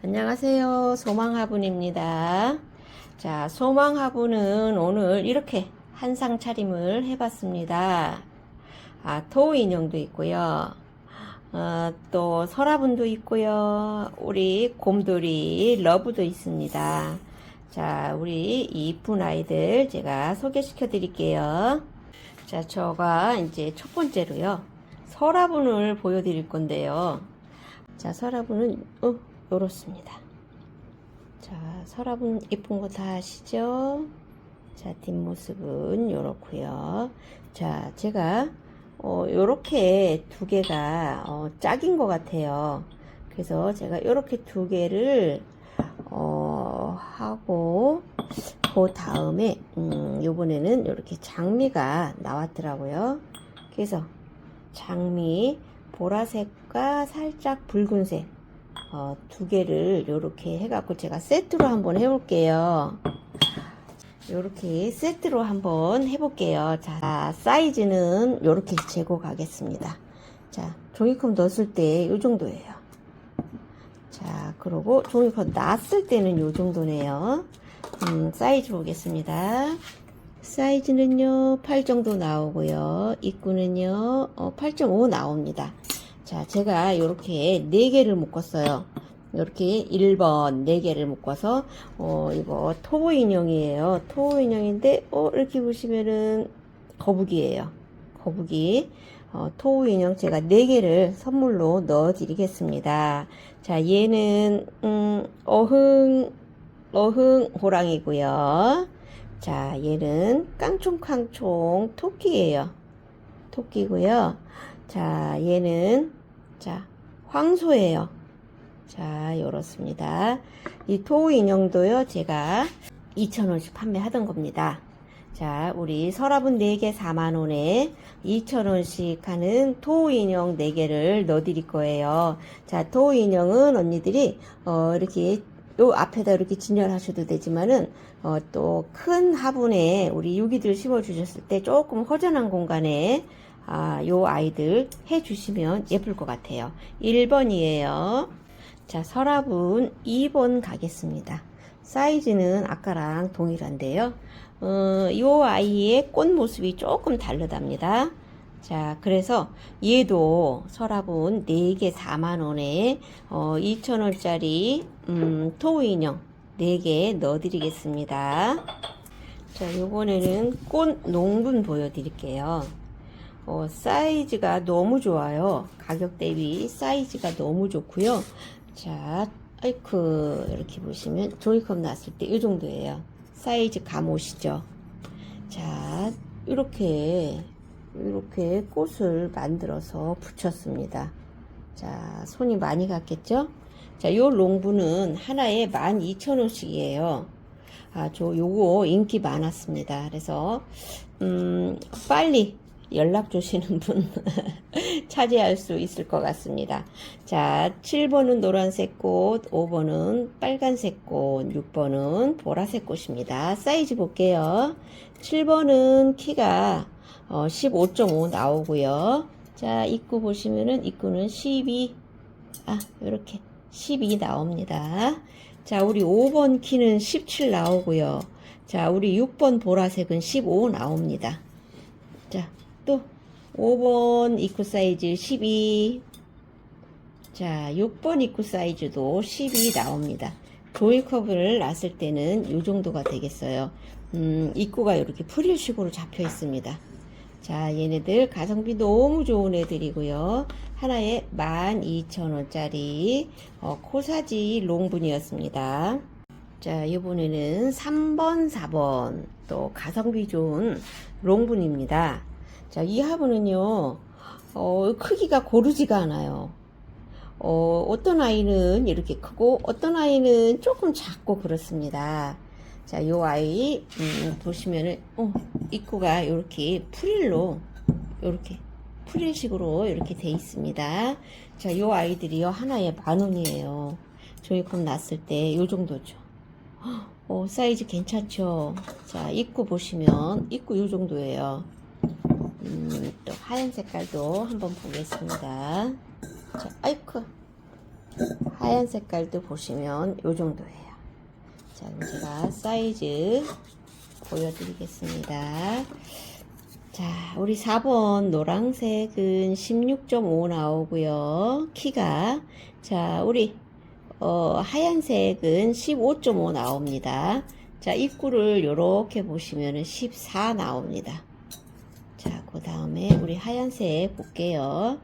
안녕하세요. 소망화분입니다. 자, 소망화분은 오늘 이렇게 한상 차림을 해봤습니다. 아, 토우 인형도 있고요. 어, 또 설화분도 있고요. 우리 곰돌이 러브도 있습니다. 자, 우리 이쁜 아이들 제가 소개시켜 드릴게요. 자, 저가 이제 첫 번째로요. 설화분을 보여드릴 건데요. 자, 설화분은 어, 요렇습니다. 자, 설화분 이쁜 거 다 아시죠? 자, 뒷모습은 요렇고요. 자, 제가 어, 요렇게 두 개가 어, 짝인 것 같아요. 그래서 제가 요렇게 두 개를 어, 하고 그 다음에 음, 요번에는 요렇게 장미가 나왔더라고요. 그래서 장미 보라색과 살짝 붉은색 어, 두 개를 요렇게 해갖고 제가 세트로 한번 해볼게요. 요렇게 세트로 한번 해볼게요. 자, 사이즈는 요렇게 재고 가겠습니다. 자, 종이컵 넣었을 때요 정도예요. 자, 그리고 종이컵 놨을 때는 요 정도네요. 음, 사이즈 보겠습니다. 사이즈는요, 8 정도 나오고요. 입구는요, 어, 8.5 나옵니다. 자, 제가 이렇게 4개를 묶었어요. 이렇게 1번 4개를 묶어서, 어, 이거 토보 인형이에요. 토보 인형인데, 어, 이렇게 보시면은 거북이에요. 거북이. 어, 토우 인형 제가 4개를 선물로 넣어 드리겠습니다. 자, 얘는, 음, 어흥, 어흥 호랑이고요. 자, 얘는 깡총깡총 토끼예요. 토끼고요. 자, 얘는 자, 황소예요. 자, 요렇습니다. 이 토우 인형도요. 제가 2,000원씩 판매하던 겁니다. 자, 우리 서랍은 4개 4만원에 2,000원씩 하는 토우 인형 4개를 넣어드릴 거예요. 자, 토우 인형은 언니들이, 어, 이렇게, 요 앞에다 이렇게 진열하셔도 되지만은, 어, 또 큰 화분에 우리 유기들 심어주셨을 때 조금 허전한 공간에, 아, 요 아이들 해주시면 예쁠 것 같아요. 1번이에요. 자, 서랍은 2번 가겠습니다. 사이즈는 아까랑 동일한데요. 어, 요 아이의 꽃 모습이 조금 다르답니다. 자, 그래서 얘도 서랍은 4개 4만원에, 어, 2,000원짜리, 음, 토우 인형 4개 넣어드리겠습니다. 자, 요번에는 꽃 농분 보여드릴게요. 어, 사이즈가 너무 좋아요. 가격 대비 사이즈가 너무 좋고요. 자, 아이쿠, 이렇게 보시면 종이컵 놨을 때 이 정도예요. 사이즈 감오시죠? 자, 이렇게, 이렇게 꽃을 만들어서 붙였습니다. 자, 손이 많이 갔겠죠? 자, 요 롱부는 하나에 12,000원씩이에요. 아, 저 요거 인기 많았습니다. 그래서, 음, 빨리 연락 주시는 분 차지할 수 있을 것 같습니다. 자, 7번은 노란색 꽃, 5번은 빨간색 꽃, 6번은 보라색 꽃입니다. 사이즈 볼게요. 7번은 키가 어, 15.5 나오고요. 자, 입구 보시면은 입구는 12, 아, 요렇게 12 나옵니다. 자, 우리 5번 키는 17 나오고요. 자, 우리 6번 보라색은 15 나옵니다. 자, 또 5번 입구 사이즈 12. 자, 6번 입구 사이즈도 12 나옵니다. 조이컵을 놨을 때는 이 정도가 되겠어요. 음, 입구가 이렇게 프릴식으로 잡혀 있습니다. 자, 얘네들 가성비 너무 좋은 애들이고요. 하나에 12,000원짜리 어, 코사지 롱분이었습니다. 자, 이번에는 3번, 4번 또 가성비 좋은 롱분입니다. 자, 이 화분은요, 어, 크기가 고르지가 않아요. 어, 어떤 아이는 이렇게 크고, 어떤 아이는 조금 작고 그렇습니다. 자, 요 아이, 음, 보시면은, 어, 입구가 이렇게 프릴로, 이렇게, 프릴식으로 이렇게 돼 있습니다. 자, 요 아이들이요, 하나에 만 원이에요. 종이컵 놨을 때 요 정도죠. 어, 사이즈 괜찮죠? 자, 입구 보시면, 입구 요 정도예요. 음, 또 하얀 색깔도 한번 보겠습니다. 자, 아이쿠. 하얀 색깔도 보시면 요 정도예요. 자, 그럼 제가 사이즈 보여드리겠습니다. 자, 우리 4번 노란색은 16.5 나오고요. 키가 자, 우리 어, 하얀색은 15.5 나옵니다. 자, 입구를 이렇게 보시면은 14 나옵니다. 자, 그 다음에 우리 하얀색 볼게요.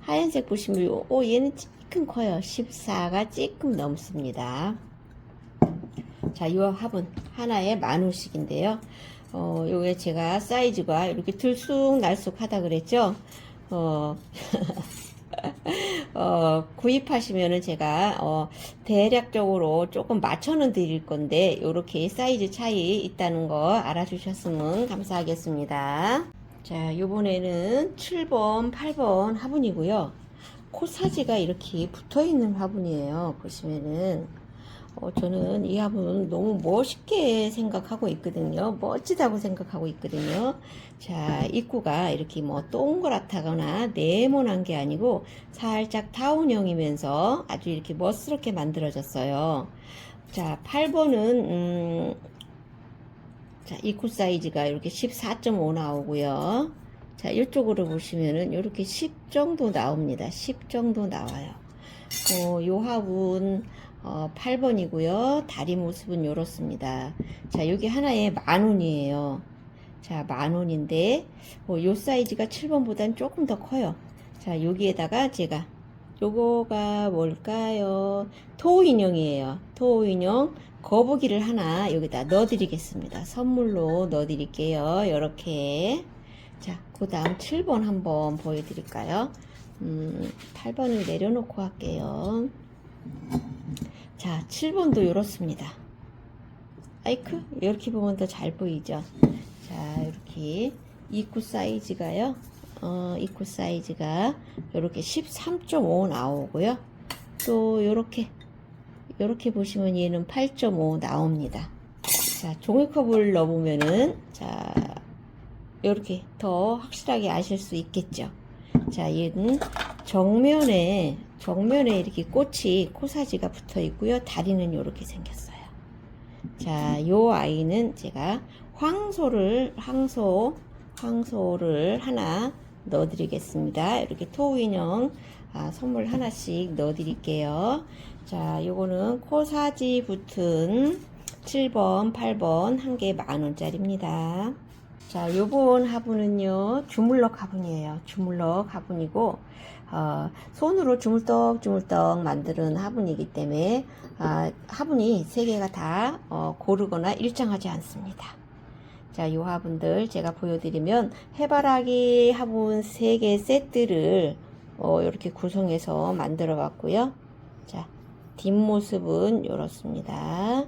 하얀색 보시면, 요- 오, 얘는 조금 커요. 14가 조금 넘습니다. 자, 이 합은 하나에 만 원씩인데요. 어, 요게 제가 사이즈가 이렇게 들쑥 날쑥 하다 그랬죠? 어, 어, 구입하시면은 제가, 어, 대략적으로 조금 맞춰는 드릴 건데, 요렇게 사이즈 차이 있다는 거 알아주셨으면 감사하겠습니다. 자, 요번에는 7번, 8번 화분이고요. 코사지가 이렇게 붙어 있는 화분이에요. 보시면은. 어, 저는 이 화분 너무 멋있게 생각하고 있거든요. 멋지다고 생각하고 있거든요. 자, 입구가 이렇게 뭐 동그랗다거나 네모난 게 아니고 살짝 타운형이면서 아주 이렇게 멋스럽게 만들어졌어요. 자, 8번은, 음, 자, 입구 사이즈가 이렇게 14.5 나오고요. 자, 이쪽으로 보시면은 이렇게 10 정도 나옵니다. 10 정도 나와요. 어, 요 화분 어, 8번이고요. 다리 모습은 이렇습니다. 자, 여기 하나에 만 원이에요. 자, 만 원인데 어, 요 사이즈가 7번보다는 조금 더 커요. 자, 여기에다가 제가 요거가 뭘까요? 토 인형이에요. 토 인형 거북이를 하나 여기다 넣어드리겠습니다. 선물로 넣어드릴게요. 이렇게. 자, 그 다음 7번 한번 보여드릴까요? 음, 8번을 내려놓고 할게요. 자, 7번도 이렇습니다. 아이크, 이렇게 보면 더 잘 보이죠? 자, 이렇게 입구 사이즈가요. 어, 입구 사이즈가 이렇게 13.5 나오고요. 또 이렇게 이렇게 보시면 얘는 8.5 나옵니다. 자, 종이컵을 넣어보면은 자, 이렇게 더 확실하게 아실 수 있겠죠. 자, 얘는 정면에 정면에 이렇게 꽃이 코사지가 붙어 있고요. 다리는 이렇게 생겼어요. 자, 요 아이는 제가 황소를 황소 황소를 하나 넣어드리겠습니다. 이렇게 토우 인형 아, 선물 하나씩 넣어드릴게요. 자, 요거는 코사지 붙은 7번, 8번 한 개 만원짜리입니다. 자, 요번 화분은요, 주물럭 화분이에요. 주물럭 화분이고, 어, 손으로 주물떡 주물떡 만드는 화분이기 때문에, 아, 화분이 세 개가 다, 어, 고르거나 일정하지 않습니다. 자, 요 화분들 제가 보여드리면, 해바라기 화분 세 개 세트를, 어, 이렇게 구성해서 만들어 봤고요. 자, 뒷모습은 이렇습니다.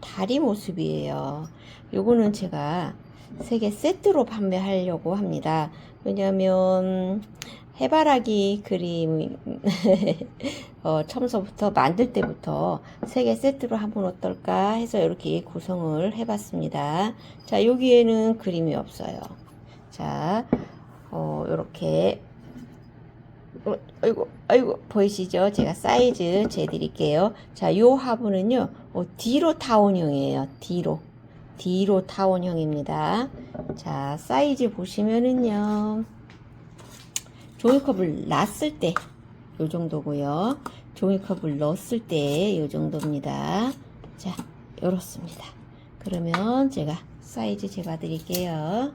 다리 모습이에요. 요거는 제가 세 개 세트로 판매하려고 합니다. 왜냐하면 해바라기 그림 어, 처음서부터 만들 때부터 세 개 세트로 한번 어떨까 해서 이렇게 구성을 해봤습니다. 자 여기에는 그림이 없어요. 자 어, 이렇게 어, 아이고, 아이고, 보이시죠? 제가 사이즈 재드릴게요. 자, 요 화분은요, 어, 뒤로 타원형이에요. 뒤로. 뒤로 타원형입니다. 자, 사이즈 보시면은요, 종이컵을 놨을 때, 요 정도고요. 종이컵을 넣었을 때, 요 정도입니다. 자, 요렇습니다. 그러면 제가 사이즈 재봐 드릴게요.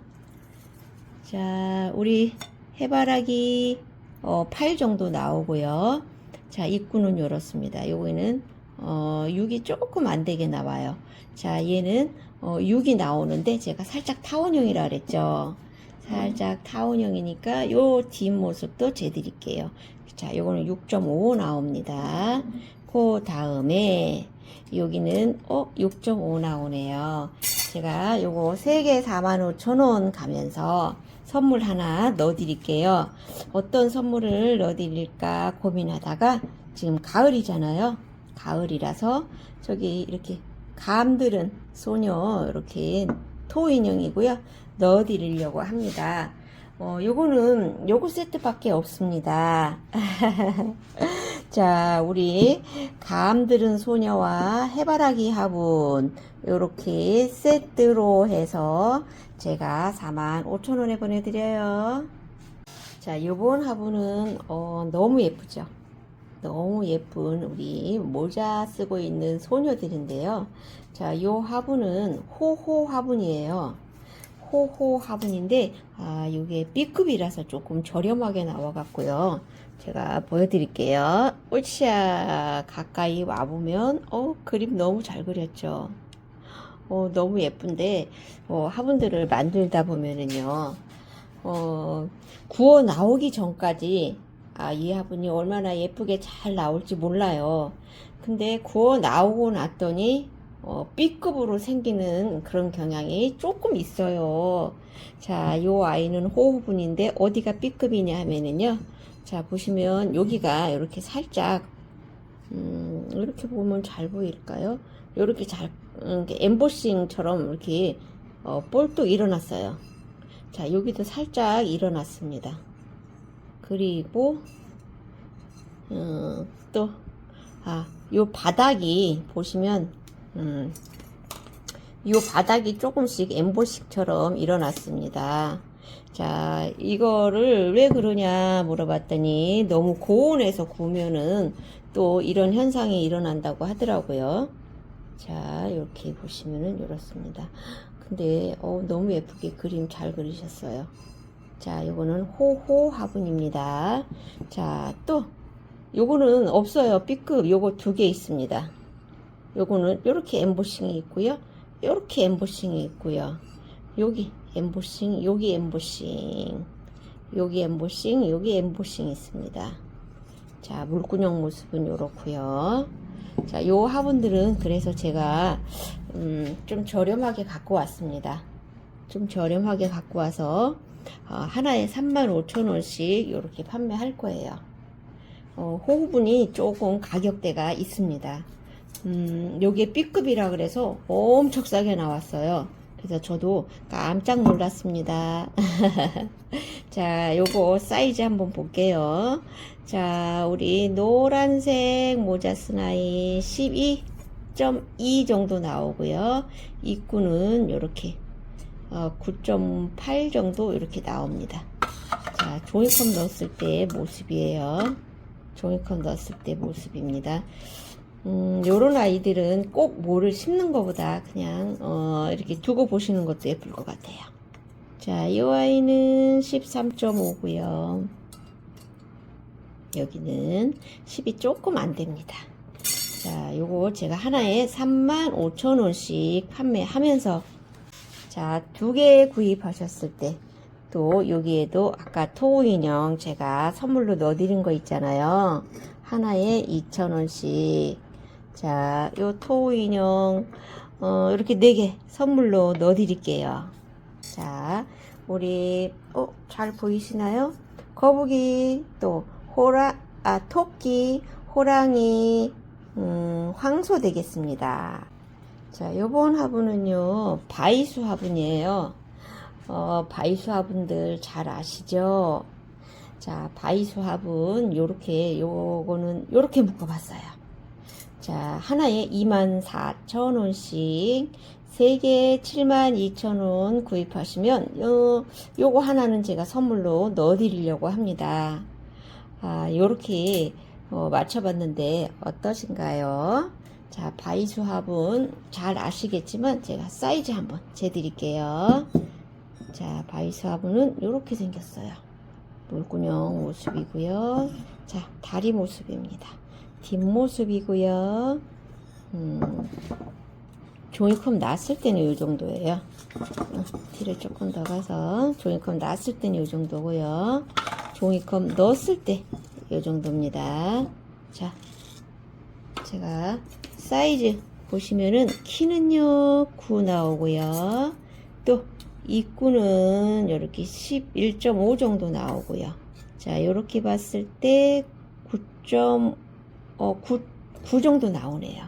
자, 우리 해바라기 어, 8 정도 나오고요. 자, 입구는 이렇습니다. 요거는 어, 6이 조금 안 되게 나와요. 자, 얘는 어, 6이 나오는데 제가 살짝 타원형이라 그랬죠. 살짝 타원형이니까 요 뒷모습도 재드릴게요. 자, 요거는 6.5 나옵니다. 그 다음에 여기는 어 6.5 나오네요. 제가 요거 3개 45,000원 가면서 선물 하나 넣어 드릴게요. 어떤 선물을 넣어 드릴까 고민하다가 지금 가을이잖아요. 가을이라서 저기 이렇게 감들은 소녀 이렇게 토 인형이고요. 넣어 드리려고 합니다. 어, 요거는 요거 세트밖에 없습니다. 자, 우리 감 들은 소녀와 해바라기 화분 요렇게 세트로 해서 제가 45,000원에 보내드려요. 자, 요번 화분은 어, 너무 예쁘죠? 너무 예쁜 우리 모자 쓰고 있는 소녀들인데요. 자, 요 화분은 호호 화분이에요. 호호 화분인데, 아, 요게 B급이라서 조금 저렴하게 나와갖고요. 제가 보여드릴게요. 으쌰, 가까이 와보면, 어, 그림 너무 잘 그렸죠. 어, 너무 예쁜데, 어, 화분들을 만들다 보면은요, 어, 구워 나오기 전까지, 아, 이 화분이 얼마나 예쁘게 잘 나올지 몰라요. 근데 구워 나오고 났더니, 어, B급으로 생기는 그런 경향이 조금 있어요. 자, 요 아이는 호흡분인데 어디가 B급이냐 하면은요. 자, 보시면 여기가 이렇게 살짝 음, 이렇게 보면 잘 보일까요? 이렇게 잘 음, 엠보싱처럼 이렇게 어, 볼도 일어났어요. 자, 여기도 살짝 일어났습니다. 그리고 어, 또 아, 요 바닥이 보시면 음, 요 바닥이 조금씩 엠보식처럼 일어났습니다. 자, 이거를 왜 그러냐 물어봤더니 너무 고온에서 구우면은 또 이런 현상이 일어난다고 하더라고요. 자, 이렇게 보시면은 이렇습니다. 근데 어, 너무 예쁘게 그림 잘 그리셨어요. 자, 요거는 호호 화분입니다. 자, 또 요거는 없어요. B급 요거 두 개 있습니다. 요거는 요렇게 엠보싱이 있고요. 요렇게 엠보싱이 있고요. 여기 엠보싱, 여기 엠보싱, 여기 엠보싱, 여기 엠보싱 있습니다. 자, 물구녕 모습은 요렇고요. 자, 요 화분들은 그래서 제가 음, 좀 저렴하게 갖고 왔습니다. 좀 저렴하게 갖고 와서 어, 하나에 35,000원씩 이렇게 판매할 거예요. 어, 호흡분이 조금 가격대가 있습니다. 음, 요게 B급이라 그래서 엄청 싸게 나왔어요. 그래서 저도 깜짝 놀랐습니다. 자, 요거 사이즈 한번 볼게요. 자, 우리 노란색 모자 스나이 12.2 정도 나오고요. 입구는 요렇게 어, 9.8 정도 이렇게 나옵니다. 자, 종이컵 넣었을 때 모습이에요. 종이컵 넣었을 때 모습입니다. 음, 요런 아이들은 꼭 뭐를 심는 것보다 그냥, 어, 이렇게 두고 보시는 것도 예쁠 것 같아요. 자, 이 아이는 13.5고요. 여기는 10이 조금 안 됩니다. 자, 요거 제가 하나에 35,000원씩 판매하면서 자, 두 개 구입하셨을 때 또 여기에도 아까 토우 인형 제가 선물로 넣어드린 거 있잖아요. 하나에 2,000원씩. 자, 요 토우 인형 어, 이렇게 네개 선물로 넣어 드릴게요. 자, 우리 어, 잘 보이시나요? 거북이 또 호라 아 토끼, 호랑이, 음, 황소 되겠습니다. 자, 요번 화분은요, 바이수 화분이에요. 어, 바이수 화분들 잘 아시죠? 자, 바이수 화분, 요렇게, 요거는, 요렇게 묶어 봤어요. 자, 하나에 24,000원씩, 3개 72,000원 구입하시면, 요, 요거 하나는 제가 선물로 넣어 드리려고 합니다. 아, 요렇게, 어, 맞춰봤는데, 어떠신가요? 자, 바이수 화분 잘 아시겠지만 제가 사이즈 한번 재드릴게요. 자, 바이수 화분은 이렇게 생겼어요. 물구녕 모습이고요. 자, 다리 모습입니다. 뒷모습이고요. 음, 종이컵 놨을 때는 이 정도예요. 어, 티를 조금 더 가서 종이컵 놨을 때는 이 정도고요. 종이컵 넣었을 때 이 정도입니다. 자, 제가 사이즈 보시면은 키는요 9 나오고요 또 입구는 이렇게 11.5 정도 나오고요 자 이렇게 봤을 때 9. 어, 9, 9 정도 나오네요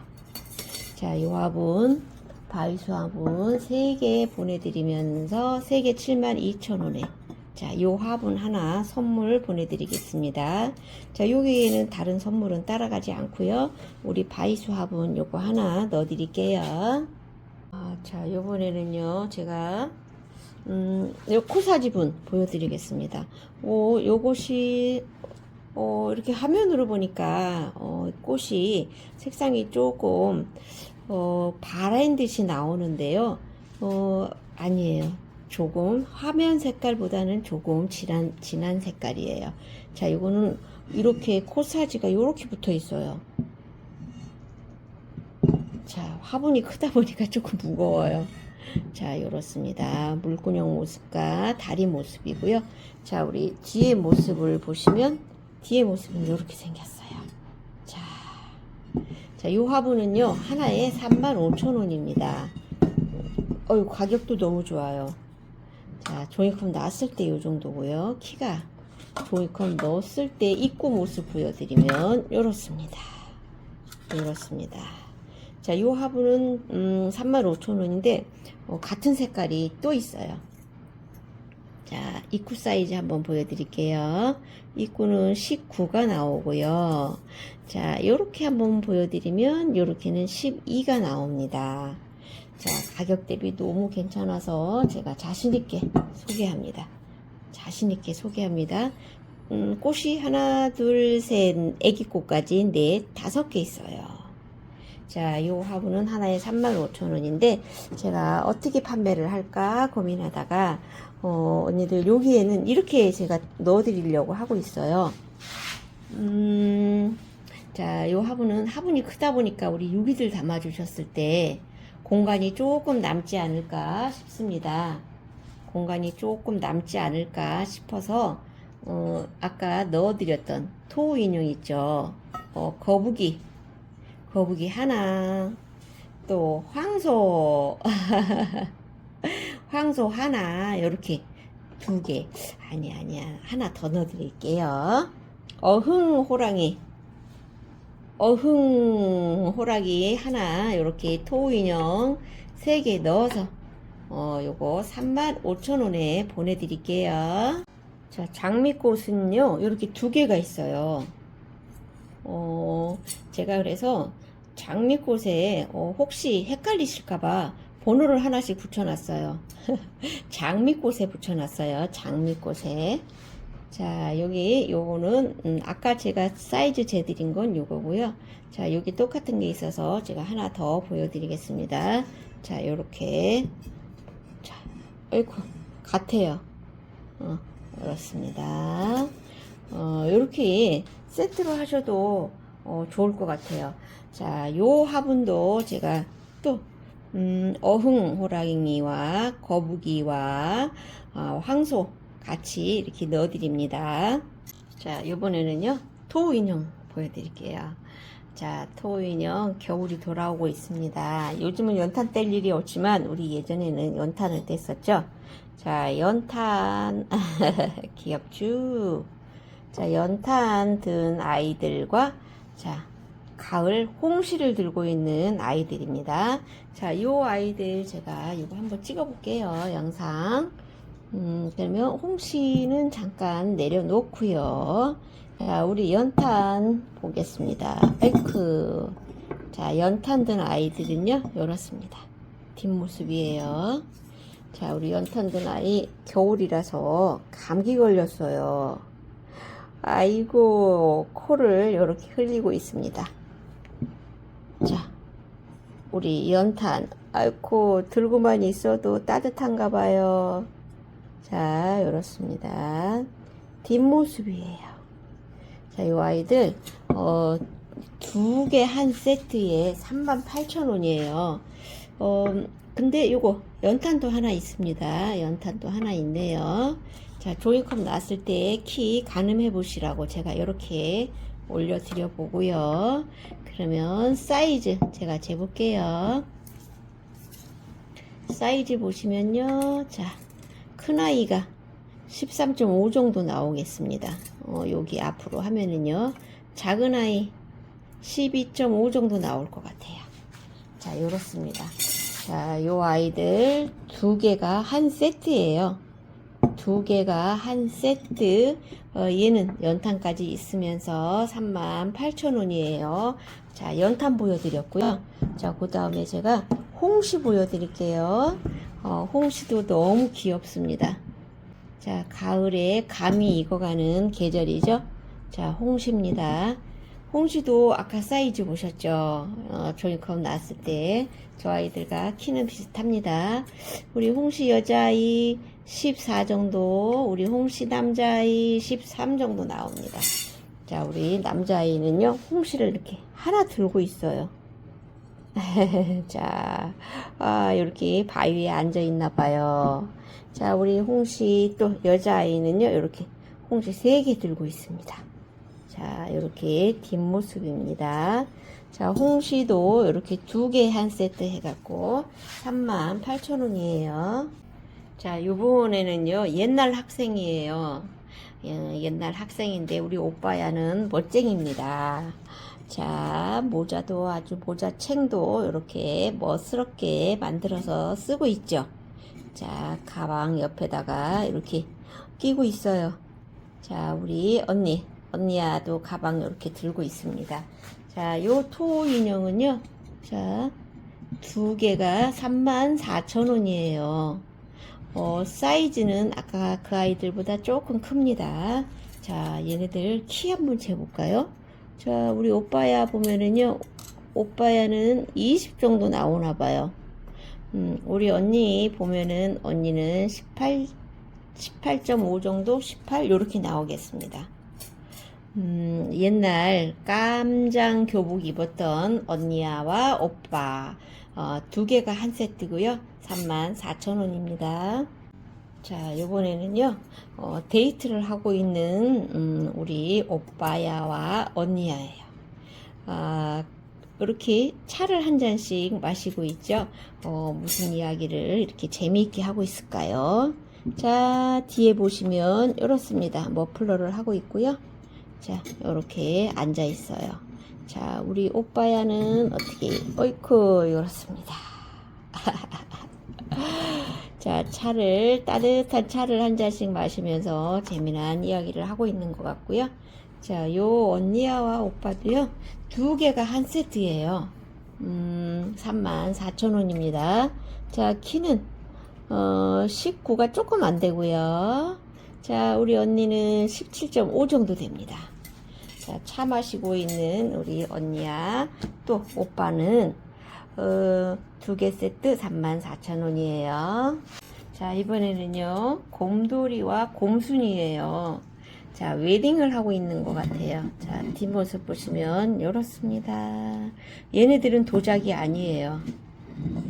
자이 화분 바이수 화분 3개 보내드리면서 3개 72,000원에 자, 요 화분 하나 선물 보내드리겠습니다. 자, 여기에는 다른 선물은 따라가지 않고요. 우리 바이수 화분 요거 하나 넣어드릴게요. 아, 자, 요번에는요, 제가, 음, 요 코사지분 보여드리겠습니다. 오, 요것이, 어, 이렇게 화면으로 보니까, 어, 꽃이 색상이 조금, 어, 바랜 듯이 나오는데요. 어, 아니에요. 조금 화면 색깔보다는 조금 진한, 진한 색깔이에요. 자, 이거는 이렇게 코사지가 이렇게 붙어 있어요. 자, 화분이 크다 보니까 조금 무거워요. 자, 이렇습니다. 물구녕 모습과 다리 모습이고요. 자, 우리 뒤에 모습을 보시면 뒤에 모습은 이렇게 생겼어요. 자, 자, 이 화분은요 하나에 35,000원입니다. 어유 가격도 너무 좋아요. 자, 종이컵 놨을 때이 정도고요. 키가 종이컵 넣었을 때 입구 모습 보여드리면 이렇습니다. 이렇습니다. 자, 이 화분은 음, 35,000원인데 어, 같은 색깔이 또 있어요. 자, 입구 사이즈 한번 보여드릴게요. 입구는 19가 나오고요. 자, 요렇게 한번 보여드리면 요렇게는 12가 나옵니다. 자, 가격 대비 너무 괜찮아서 제가 자신있게 소개합니다. 자신있게 소개합니다. 음, 꽃이 하나, 둘, 셋, 애기꽃까지 넷, 다섯 개 있어요. 자, 요 화분은 하나에 35,000원인데 제가 어떻게 판매를 할까 고민하다가 어, 언니들 여기에는 이렇게 제가 넣어 드리려고 하고 있어요. 음, 자, 요 화분은 화분이 크다 보니까 우리 유기들 담아 주셨을 때 공간이 조금 남지 않을까 싶습니다. 공간이 조금 남지 않을까 싶어서 어, 아까 넣어 드렸던 토 인형 있죠. 어, 거북이 거북이 하나, 또 황소, 황소 하나, 이렇게 두 개. 아니, 아니야. 하나 더 넣어 드릴게요. 어흥 호랑이. 어흥 호랑이 하나, 이렇게 토인형 세 개 넣어서, 어, 요거 35,000원에 보내드릴게요. 자, 장미꽃은요, 이렇게 두 개가 있어요. 어, 제가 그래서 장미꽃에 어, 혹시 헷갈리실까봐 번호를 하나씩 붙여놨어요. 장미꽃에 붙여놨어요. 장미꽃에. 자, 여기 요거는 음, 아까 제가 사이즈 재드린 건 요거고요. 자, 여기 똑같은 게 있어서 제가 하나 더 보여드리겠습니다. 자, 요렇게. 자, 어이구, 같아요. 어, 그렇습니다. 어, 요렇게 세트로 하셔도 어, 좋을 것 같아요. 자, 요 화분도 제가 또 음, 어흥 호랑이와 거북이와 어, 황소 같이 이렇게 넣어드립니다. 자, 요번에는요 토 인형 보여드릴게요. 자, 토 인형 겨울이 돌아오고 있습니다. 요즘은 연탄 뗄 일이 없지만 우리 예전에는 연탄을 뗐었죠. 자, 연탄 귀엽죠? 자, 연탄 든 아이들과 자, 가을 홍시를 들고 있는 아이들입니다. 자, 이 아이들 제가 이거 한번 찍어 볼게요. 영상. 음, 그러면 홍시는 잠깐 내려놓고요. 자, 우리 연탄 보겠습니다. 에크. 자, 연탄 든 아이들은요, 이렇습니다. 뒷모습이에요. 자, 우리 연탄 든 아이 겨울이라서 감기 걸렸어요. 아이고, 코를 이렇게 흘리고 있습니다. 자, 우리 연탄. 아이고, 들고만 있어도 따뜻한가 봐요. 자, 이렇습니다. 뒷모습이에요. 자, 이 아이들, 어, 두 개 한 세트에 38,000원이에요. 어, 근데 요거, 연탄도 하나 있습니다. 연탄도 하나 있네요. 자, 종이컵 놨을 때 키 가늠해 보시라고 제가 이렇게 올려드려 보고요. 그러면 사이즈 제가 재볼게요. 사이즈 보시면요. 자, 큰아이가 13.5 정도 나오겠습니다. 어, 여기 앞으로 하면은요. 작은 아이 12.5 정도 나올 것 같아요. 자, 요렇습니다. 자, 요 아이들 두 개가 한 세트예요. 두 개가 한 세트. 어, 얘는 연탄까지 있으면서 38,000원이에요. 자, 연탄 보여드렸고요. 자, 그 다음에 제가 홍시 보여드릴게요. 어, 홍시도 너무 귀엽습니다. 자, 가을에 감이 익어가는 계절이죠. 자, 홍시입니다. 홍시도 아까 사이즈 보셨죠? 어, 종이컵 나왔을 때 저 아이들과 키는 비슷합니다. 우리 홍시 여자아이 14 정도, 우리 홍시 남자아이 13 정도 나옵니다. 자, 우리 남자아이는요, 홍시를 이렇게 하나 들고 있어요. 자, 아, 이렇게 바위에 앉아 있나 봐요. 자, 우리 홍시 또 여자아이는요, 이렇게 홍시 세개 들고 있습니다. 자, 이렇게 뒷모습입니다. 자, 홍시도 이렇게 두 개 한 세트 해갖고 38,000원이에요. 자, 요번에는요, 옛날 학생이에요. 예, 옛날 학생인데, 우리 오빠야는 멋쟁입니다. 자, 모자도 아주 모자 챙도 이렇게 멋스럽게 만들어서 쓰고 있죠. 자, 가방 옆에다가 이렇게 끼고 있어요. 자, 우리 언니, 언니야도 가방 이렇게 들고 있습니다. 자, 요 토 인형은요, 자, 두 개가 34,000원이에요. 어, 사이즈는 아까 그 아이들보다 조금 큽니다. 자, 얘네들 키 한번 재볼까요? 자, 우리 오빠야 보면은요, 오빠야는 20 정도 나오나 봐요. 음, 우리 언니 보면은 언니는 18, 18.5 정도, 18 요렇게 나오겠습니다. 음, 옛날 깜장 교복 입었던 언니야와 오빠 어, 두 개가 한 세트고요. 34,000원입니다. 자, 요번에는요, 어, 데이트를 하고 있는, 음, 우리 오빠야와 언니야예요. 아, 이렇게 차를 한 잔씩 마시고 있죠. 어, 무슨 이야기를 이렇게 재미있게 하고 있을까요? 자, 뒤에 보시면 이렇습니다. 머플러를 하고 있고요. 자, 이렇게 앉아 있어요. 자, 우리 오빠야는 어떻게, 어이쿠, 이렇습니다. 자, 차를, 따뜻한 차를 한 잔씩 마시면서 재미난 이야기를 하고 있는 것 같고요. 자, 요 언니야와 오빠도요, 두 개가 한 세트예요. 음, 34,000원입니다. 자, 키는, 어, 19가 조금 안 되고요. 자, 우리 언니는 17.5 정도 됩니다. 자, 차 마시고 있는 우리 언니야. 또 오빠는 어, 두개 세트 34,000원이에요. 자, 이번에는요. 곰돌이와 곰순이에요. 자, 웨딩을 하고 있는 것 같아요. 자, 뒷모습 보시면 이렇습니다. 얘네들은 도자기 아니에요.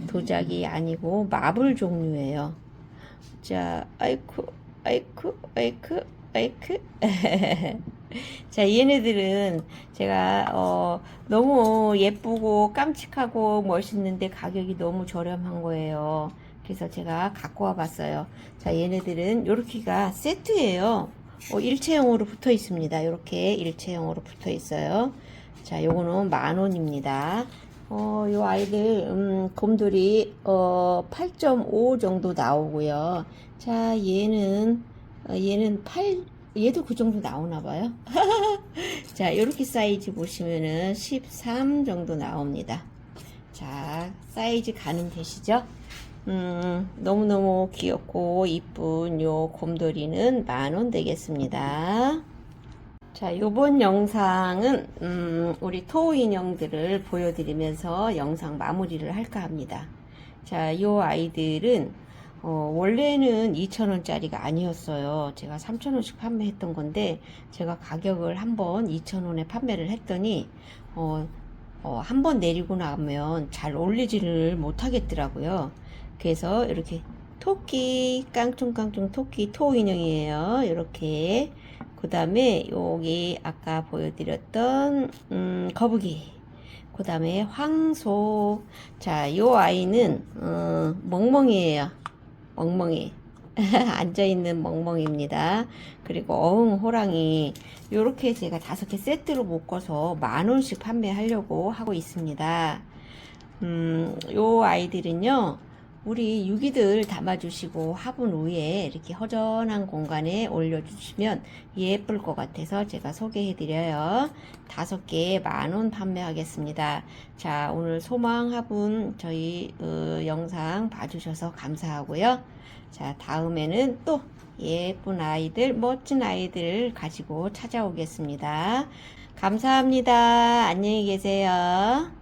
도자기 아니고 마블 종류예요. 자, 아이쿠, 아이쿠, 아이쿠, 아이쿠. 자, 얘네들은 제가 어, 너무 예쁘고 깜찍하고 멋있는데 가격이 너무 저렴한 거예요. 그래서 제가 갖고 와 봤어요. 자, 얘네들은 요렇게가 세트예요. 어, 일체형으로 붙어 있습니다. 이렇게 일체형으로 붙어 있어요. 자, 요거는 만 원입니다. 어, 요 아이들, 음, 곰돌이, 어, 8.5 정도 나오고요. 자, 얘는, 어, 얘는 8, 얘도 그 정도 나오나 봐요. 자, 요렇게 사이즈 보시면은 13 정도 나옵니다. 자, 사이즈 가늠 되시죠? 음, 너무너무 귀엽고 이쁜 요 곰돌이는 만원 되겠습니다. 자, 요번 영상은, 음, 우리 토우 인형들을 보여드리면서 영상 마무리를 할까 합니다. 자, 요 아이들은, 어, 원래는 2,000원짜리가 아니었어요. 제가 3,000원씩 판매했던 건데, 제가 가격을 한번 2,000원에 판매를 했더니, 어, 어, 한번 내리고 나면 잘 올리지를 못하겠더라고요. 그래서 이렇게 토끼, 깡충깡충 토끼 토 인형이에요. 이렇게. 그 다음에 여기 아까 보여드렸던, 음, 거북이. 그 다음에 황소. 자, 요 아이는, 어, 멍멍이에요. 멍멍이. 앉아있는 멍멍입니다. 그리고 어흥 호랑이. 요렇게 제가 다섯 개 세트로 묶어서 만 원씩 판매하려고 하고 있습니다. 음, 요 아이들은요, 우리 유기들 담아주시고 화분 위에 이렇게 허전한 공간에 올려주시면 예쁠 것 같아서 제가 소개해드려요. 다섯 개에 만원 판매하겠습니다. 자, 오늘 소망 화분 저희 어, 영상 봐주셔서 감사하고요. 자, 다음에는 또 예쁜 아이들, 멋진 아이들 가지고 찾아오겠습니다. 감사합니다. 안녕히 계세요.